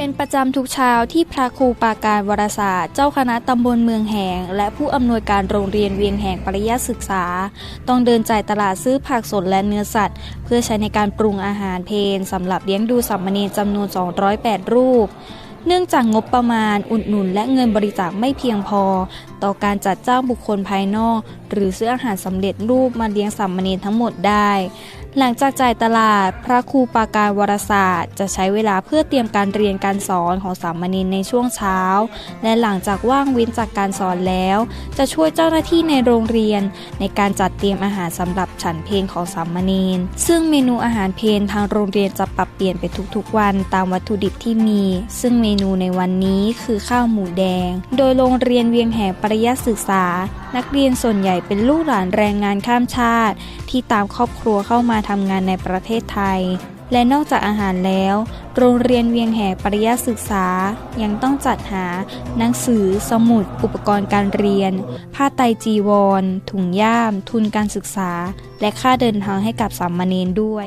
เป็นประจำทุกเช้าที่พระครูปาการวรศาสตร์ เจ้าคณะตำบลเมืองแหง และผู้อำนวยการโรงเรียนเวียงแหงปริยัติศึกษา ต้องเดินจ่ายตลาดซื้อผักสดและเนื้อสัตว์ เพื่อใช้ในการปรุงอาหารเพลสำหรับเลี้ยงดูสามเณรจำนวน 208 รูป เนื่องจากงบประมาณอุดหนุนและเงินบริจาคไม่เพียงพอ ต่อการจัดจ้างบุคคลภายนอก หรือซื้ออาหารสำเร็จรูปมาเลี้ยงสามเณรทั้งหมดได้ หลังจากจ่ายตลาด พระครูปาการวรศาสตร์ จะใช้เวลาเพื่อเตรียมการเรียนการสอนของสามเณรในช่วงเช้า และหลังจากว่างเว้นจากการสอนแล้ว จะช่วยเจ้าหน้าที่ในโรงเรียน ในการจัดเตรียมอาหารสำหรับฉันเพลของสามเณรซึ่งเมนูอาหารเพลทางโรงเรียนจะปรับเปลี่ยนไปทุกๆวันตามวัตถุดิบที่มี ซึ่งเมนูในวันนี้คือข้าวหมูแดง โดยโรงเรียนเวียงแหงปริยัติศึกษา นักเรียนส่วนใหญ่เป็นลูกหลานแรงงานข้ามชาติ ที่ตามครอบครัวเข้ามาทำงานในประเทศไทย และนอกจากอาหารแล้ว โรงเรียนเวียงแห่ปริยศึกษา ยังต้องจัดหา หนังสือ สมุด อุปกรณ์การเรียน ผ้าไตจีวร ถุงย่าม ทุนการศึกษา และค่าเดินทางให้กับสามเณรด้วย